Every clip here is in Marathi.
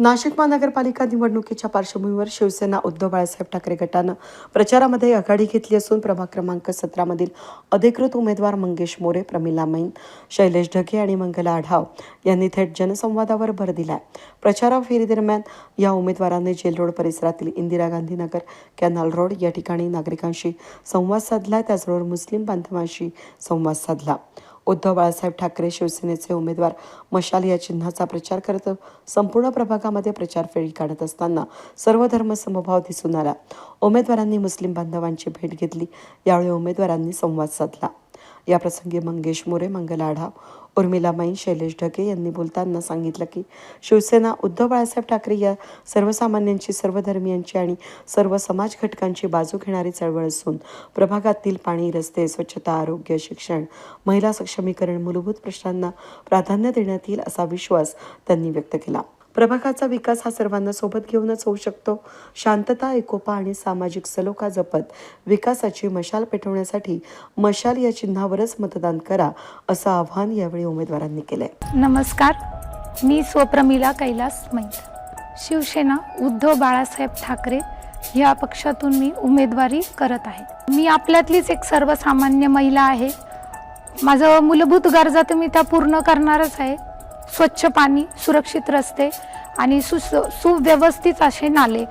नाशिक महानगरपालिका निवडणुकीच्या पार्श्वभूमीवर शिवसेना उद्धव बाळासाहेब ठाकरे गटानं प्रचारामध्ये आघाडी घेतली असून प्रभाग क्रमांक सतरामधील अधिकृत उमेदवार मंगेश मोरे प्रमिला मैन शैलेश ढगे आणि मंगला आढाव यांनी थेट जनसंवादावर भर दिला प्रचारा फेरीदरम्यान या उमेदवारांनी जेल रोड परिसरातील इंदिरा गांधी नगर कॅनल रोड या ठिकाणी नागरिकांशी संवाद साधला. त्याचबरोबर मुस्लिम बांधवांशी संवाद साधला. उद्धव बाळासाहेब ठाकरे शिवसेनेचे उमेदवार मशाल या चिन्हाचा प्रचार करत संपूर्ण प्रभागामध्ये प्रचार फेरी काढत असताना सर्व धर्म समभाव दिसून आला. उमेदवारांनी मुस्लिम बांधवांची भेट घेतली. यावेळी उमेदवारांनी संवाद साधला. याप्रसंगी मंगेश मोरे मंगल आढाव उर्मिला शैलेश ढगे यांनी बोलताना सांगितलं की शिवसेना उद्धव बाळासाहेब ठाकरे या सर्वसामान्यांची सर्वधर्मियांची आणि सर्व समाज घटकांची बाजू घेणारी चळवळ असून प्रभागातील पाणी रस्ते स्वच्छता आरोग्य शिक्षण महिला सक्षमीकरण मूलभूत प्रश्नांना प्राधान्य देण्यात येईल असा विश्वास त्यांनी व्यक्त केला. प्रभागाचा विकास हा सर्वांना सोबत घेऊनच होऊ शकतो. शांतता एकोपा आणि सामाजिक सलोखा जपत विकासाची मशाल पेटवण्यासाठी मशाल या चिन्हावरच मतदान करा असं आवाहन यावेळी उमेदवारांनी केलंय. नमस्कार. मी स्वप्रमिला कैलास मैत. शिवसेना उद्धव बाळासाहेब ठाकरे या पक्षातून मी उमेदवारी करत आहे. मी आपल्यातलीच एक सर्वसामान्य महिला आहे. माझं मूलभूत गरजा तर मी त्या पूर्ण करणारच आहे. स्वच्छ पाणी सुरक्षित रस्ते आणि सु सुव्यवस्थित असे नाले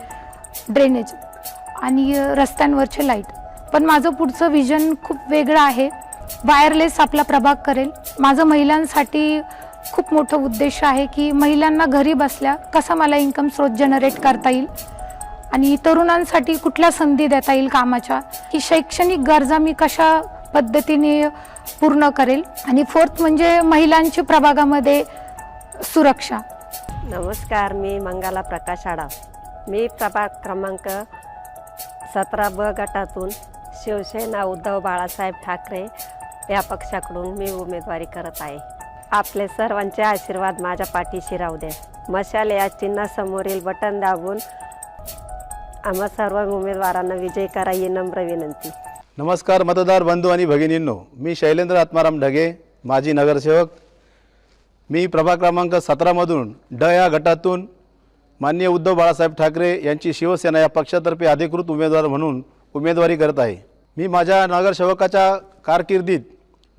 ड्रेनेज आणि रस्त्यांवरचे लाइट पण माझं पुढचं विजन खूप वेगळं आहे. वायरलेस आपला प्रभाग करेल. माझं महिलांसाठी खूप मोठं उद्देश आहे की महिलांना घरी बसल्या कसा मला इन्कम स्रोत जनरेट करता येईल? आणि तरुणांसाठी कुठल्या संधी देता येईल कामाच्या? की शैक्षणिक गरजा मी कशा पद्धतीने पूर्ण करेल? आणि फोर्थ म्हणजे महिलांची प्रभागामध्ये सुरक्षा. नमस्कार मी मंगाला प्रकाश आडाव मी प्रभाग क्रमांक सतरा ब गटातून शिवसेना उद्धव बाळासाहेब ठाकरे या पक्षाकडून मी उमेदवारी करत आहे. आपले सर्वांचे आशीर्वाद माझ्या पाठीशी राहू दे मशाल या चिन्हासमोरील बटन दाबून आम्हा सर्व उमेदवारांना विजय करा ही नम्र विनंती. नमस्कार मतदार बंधू आणि भगिनींनो. मी शैलेंद्र आत्माराम ढगे माजी नगरसेवक मी प्रभाग क्रमांक सतरामधून ड या गटातून माननीय उद्धव बाळासाहेब ठाकरे यांची शिवसेना या पक्षातर्फे अधिकृत उमेदवार म्हणून उमेदवारी करत आहे. मी माझ्या नगरसेवकाच्या कारकिर्दीत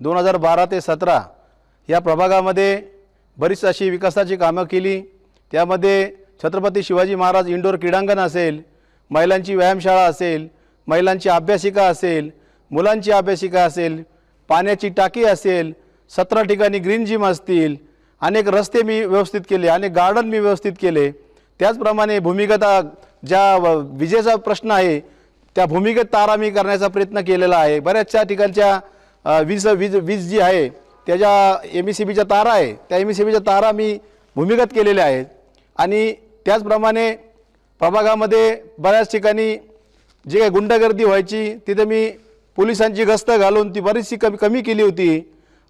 दोन हजार बारा ते सतरा या प्रभागामध्ये बरीच अशी विकासाची कामं केली. त्यामध्ये छत्रपती शिवाजी महाराज इंडोर क्रीडांगण असेल महिलांची व्यायामशाळा असेल महिलांची अभ्यासिका असेल मुलांची अभ्यासिका असेल पाण्याची टाकी असेल सतरा ठिकाणी ग्रीन जिम असतील अनेक रस्ते मी व्यवस्थित केले अनेक गार्डन मी व्यवस्थित केले. त्याचप्रमाणे भूमिगत ज्या विजेचा प्रश्न आहे त्या भूमिगत तारा मी करण्याचा प्रयत्न केलेला आहे. बऱ्याचशा ठिकाणच्या वीज वीज वीज जी आहे त्याच्या एम ई सी बीच्या तारा आहे त्या एम ई सी बीच्या तारा मी भूमिगत केलेल्या आहेत. आणि त्याचप्रमाणे प्रभागामध्ये बऱ्याच ठिकाणी जी काही गुंडगर्दी व्हायची तिथे मी पोलिसांची गस्त घालून ती बरीचशी कमी कमी केली होती.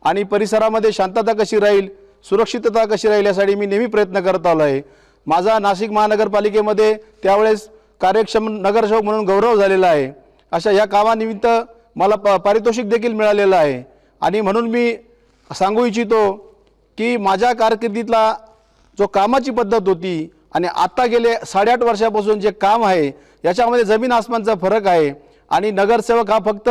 आणि परिसरामध्ये शांतता कशी राहील सुरक्षितता कशी राहील यासाठी मी नेहमी प्रयत्न करत आलो आहे. माझा नाशिक महानगरपालिकेमध्ये त्यावेळेस कार्यक्षम नगरसेवक म्हणून गौरव झालेला आहे. अशा या कामानिमित्त मला प पारितोषिक देखील मिळालेलं आहे. आणि म्हणून मी सांगू इच्छितो की माझ्या कारकिर्दीतला जो कामाची पद्धत होती आणि आत्ता गेले साडेआठ वर्षापासून जे काम आहे याच्यामध्ये जमीन आसमानचा फरक आहे. आणि नगरसेवक हा फक्त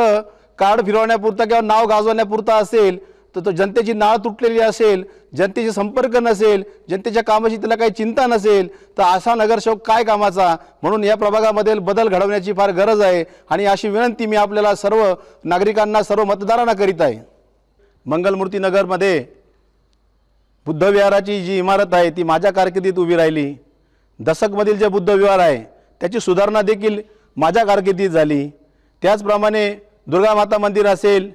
कार्ड फिरवण्यापुरता किंवा नाव गाजवण्यापुरता असेल तर तो जनतेची नाळ तुटलेली असेल जनतेशी संपर्क नसेल जनतेच्या कामाची त्याला काही चिंता नसेल तर असा नगरसेवक काय कामाचा? म्हणून या प्रभागामध्ये बदल घडवण्याची फार गरज आहे आणि अशी विनंती मी आपल्याला सर्व नागरिकांना सर्व मतदारांना करीत आहे. मंगलमूर्ती नगरमध्ये बुद्धविहाराची जी इमारत आहे ती माझ्या कारकिर्दीत उभी राहिली. दशकमधील जे बुद्धविहार आहे त्याची सुधारणा देखील माझ्या कारकिर्दीत झाली. त्याचप्रमाणे दुर्गा माता मंदिर असेल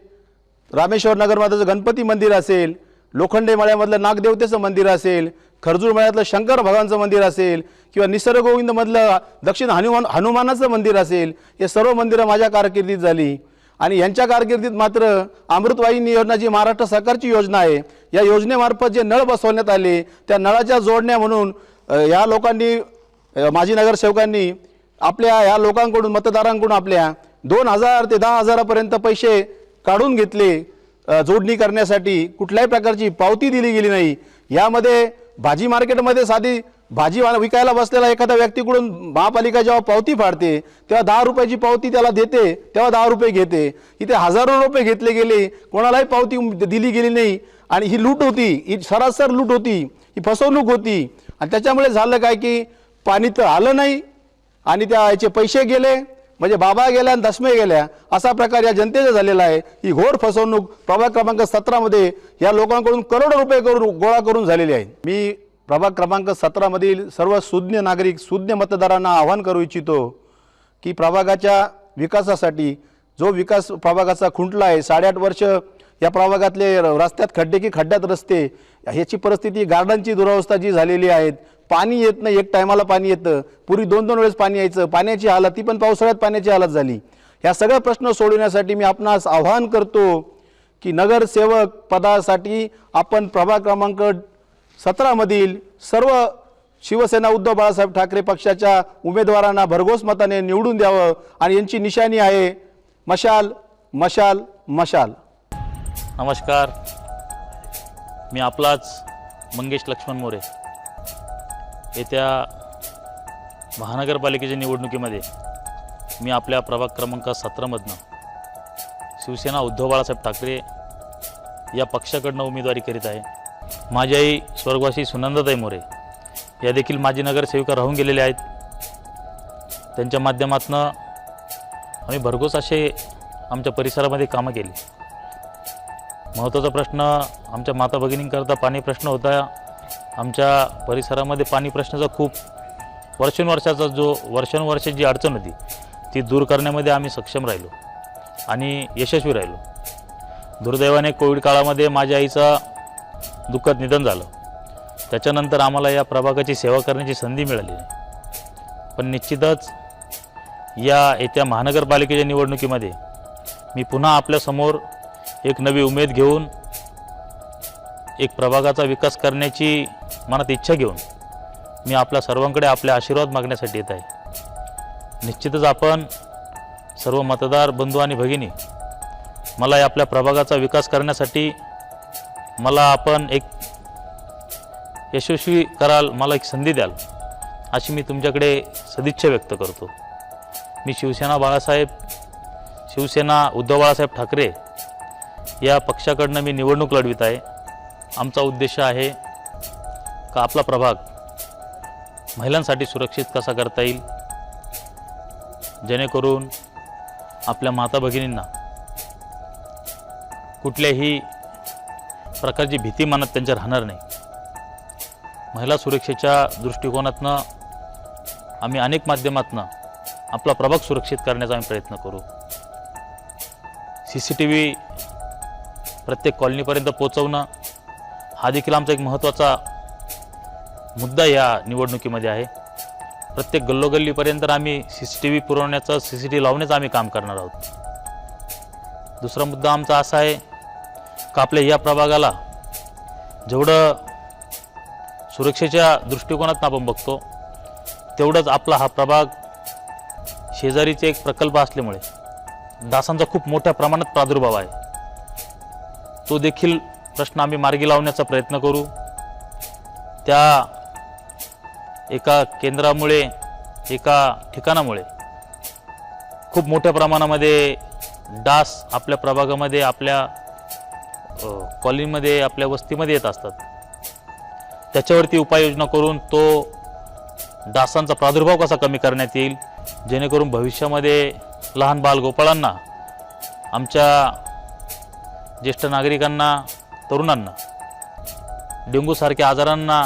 रामेश्वर नगरमधलं गणपती मंदिर असेल लोखंडे मळ्यामधलं नागदेवतेचं मंदिर असेल खरजूर मळ्यातलं शंकर भगवानचं मंदिर असेल किंवा निसर्गगोविंदमधलं दक्षिण हनुमान हनुमानाचं मंदिर असेल हे सर्व मंदिरं माझ्या कारकिर्दीत झाली. आणि यांच्या कारकिर्दीत मात्र अमृतवाहिनी योजना जी महाराष्ट्र सरकारची योजना आहे या योजनेमार्फत जे नळ बसवण्यात आले त्या नळाच्या जोडण्या म्हणून या लोकांनी माजी नगरसेवकांनी आपल्या या लोकांकडून मतदारांकडून आपल्या दोन हजार ते दहा हजारापर्यंत पैसे काढून घेतले जोडणी करण्यासाठी कुठल्याही प्रकारची पावती दिली गेली नाही. यामध्ये भाजी मार्केटमध्ये साधी भाजीवाला विकायला बसलेला एखादा व्यक्तीकडून महापालिका जेव्हा पावती फाडते तेव्हा दहा रुपयाची पावती त्याला देते तेव्हा दहा रुपये घेते. इथे हजारो रुपये घेतले गेले कोणालाही पावती दिली गेली नाही. आणि ही लूट होती ही सरासर लूट होती ही फसवणूक होती. आणि त्याच्यामुळे झालं काय की पाणी तर आलं नाही आणि त्या याचे पैसे गेले. म्हणजे बाबा गेल्या आणि दशमे गेल्या असा प्रकार या जनतेचा झालेला आहे. ही घोर फसवणूक प्रभाग क्रमांक सतरामध्ये या लोकांकडून करोडो रुपये करून गोळा करून झालेली आहे. मी प्रभाग क्रमांक सतरामधील सर्व सुज्ञ नागरिक सुज्ञ मतदारांना आवाहन करू इच्छितो की प्रभागाच्या विकासासाठी जो विकास प्रभागाचा खुंटला आहे साडेआठ वर्ष या प्रभागातले रस्त्यात खड्डे की खड्ड्यात रस्ते ह्याची परिस्थिती गार्डनची दुरावस्था जी झालेली आहेत पाणी येत नाही एक टायमाला पाणी येतं. पूर्वी दोन दोन वेळेस पाणी यायचं. पाण्याची हालत ती पण पावसाळ्यात पाण्याची हालत झाली. ह्या सगळ्या प्रश्न सोडवण्यासाठी मी आपणास आवाहन करतो की नगरसेवक पदासाठी आपण प्रभाग क्रमांक सतरामधील सर्व शिवसेना उद्धव बाळासाहेब ठाकरे पक्षाच्या उमेदवारांना भरघोस मताने निवडून द्यावं. आणि यांची निशाणी आहे मशाल मशाल मशाल. नमस्कार. मी आपलाच मंगेश लक्ष्मण मोरे. येत्या महानगरपालिकेच्या निवडणुकीमध्ये मी आपल्या प्रभाग क्रमांक सतरामधनं शिवसेना उद्धव बाळासाहेब ठाकरे या पक्षाकडनं उमेदवारी करीत आहे. माझी आई स्वर्गवासी सुनंदाताई मोरे या देखील माजी नगरसेविका राहून गेलेल्या आहेत. त्यांच्या माध्यमातून आम्ही भरघोस असे आमच्या परिसरामध्ये कामं केली. महत्त्वाचा प्रश्न आमच्या माता भगिनींकरता पाणी प्रश्न होता. आमच्या परिसरामध्ये पाणी प्रश्नाचा खूप वर्षानुवर्षाचा जो वर्षानुवर्षाची जी अडचण होती ती दूर करण्यामध्ये आम्ही सक्षम राहिलो आणि यशस्वी राहिलो. दुर्दैवाने कोविड काळामध्ये माझ्या आईचं दुःखद निधन झालं. त्याच्यानंतर आम्हाला या प्रभागाची सेवा करण्याची संधी मिळाली. पण निश्चितच या येत्या महानगरपालिकेच्या निवडणुकीमध्ये मी पुन्हा आपल्यासमोर एक नवी उमेद घेऊन एक प्रभागाचा विकास करण्याची मनात इच्छा घेऊन मी आपल्या सर्वांकडे आपले आशीर्वाद मागण्यासाठी येत आहे. निश्चितच आपण सर्व मतदार बंधू आणि भगिनी मला या आपल्या प्रभागाचा विकास करण्यासाठी मला आपण एक यशस्वी कराल मला एक संधी द्याल अशी मी तुमच्याकडे सदिच्छा व्यक्त करतो. मी शिवसेना बाळासाहेब शिवसेना उद्धव बाळासाहेब ठाकरे या पक्षाकडनं मी निवडणूक लढवित आहे. आमचा उद्देश आहे का आपला प्रभाग महिलांसाठी सुरक्षित कसा करता येईल? जेणेकरून आपल्या माता भगिनींना कुठल्याही प्रकारची भीती मनात त्यांच्या राहणार नाही. महिला सुरक्षेच्या दृष्टिकोनातनं आम्ही अनेक माध्यमातनं आपला प्रभाग सुरक्षित करण्याचा आम्ही प्रयत्न करू. सी सी टी व्ही प्रत्येक कॉलनीपर्यंत पोचवणं हा देखील आमचा एक महत्त्वाचा मुद्दा या निवडणुकीमध्ये आहे. प्रत्येक गल्लोगल्लीपर्यंत आम्ही सी सी टी व्ही पुरवण्याचं सी सी टी व्ही लावण्याचं आम्ही काम करणार आहोत. दुसरा मुद्दा आमचा असा आहे का आपल्या या प्रभागाला जेवढं सुरक्षेच्या दृष्टिकोनातून आपण बघतो तेवढंच आपला हा प्रभाग शेजारीचे एक प्रकल्प असल्यामुळे डासांचा खूप मोठ्या प्रमाणात प्रादुर्भाव आहे. तो देखील प्रश्न आम्ही मार्गी लावण्याचा प्रयत्न करू. त्या एका केंद्रामुळे एका ठिकाणामुळे खूप मोठ्या प्रमाणामध्ये डास आपल्या प्रभागामध्ये आपल्या कॉलनीमध्ये आपल्या वस्तीमध्ये येत असतात. त्याच्यावरती उपाययोजना करून तो डासांचा प्रादुर्भाव कसा कमी करण्यात येईल जेणेकरून भविष्यामध्ये लहान बालगोपाळांना आमच्या ज्येष्ठ नागरिकांना तरुणांना डेंग्यूसारख्या आजारांना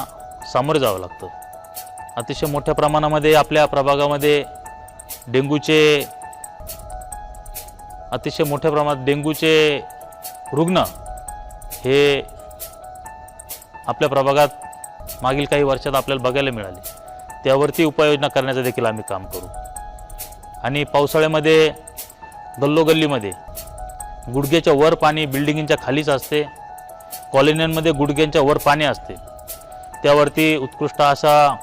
सामोरे जावं लागतं. अतिशय मोठ्या प्रमाणामध्ये आपल्या प्रभागामध्ये डेंगूचे अतिशय मोठ्या प्रमाणात डेंगूचे रुग्ण हे आपल्या प्रभागात मागील काही वर्षात आपल्याला बघायला मिळाले. त्यावरती उपाययोजना करण्याचं देखील आम्ही काम करू. आणि पावसाळ्यामध्ये गल्लोगल्लीमध्ये गुडघ्याच्या वर पाणी बिल्डिंगच्या खालीच असते. कॉलन्यांमध्ये गुडघ्यांच्या वर पाणी असते. त्यावरती उत्कृष्ट असा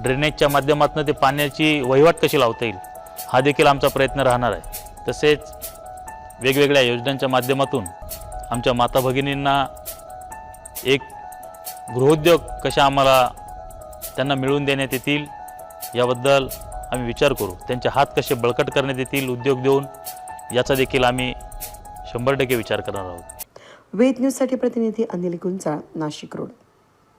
ड्रेनेजच्या माध्यमातून ते पाण्याची वहिवाट कशी लावता येईल हा देखील आमचा प्रयत्न राहणार आहे. तसेच वेगवेगळ्या योजनांच्या माध्यमातून आमच्या माता भगिनींना एक गृहोद्योग कशा आम्हाला त्यांना मिळवून देण्यात येतील याबद्दल आम्ही विचार करू. त्यांचे हात कसे बळकट करण्यात येतील उद्योग देऊन याचा देखील आम्ही शंभर टक्के विचार करणार आहोत. वेद न्यूजसाठी प्रतिनिधी अनिल गुंजाळ नाशिक रोड.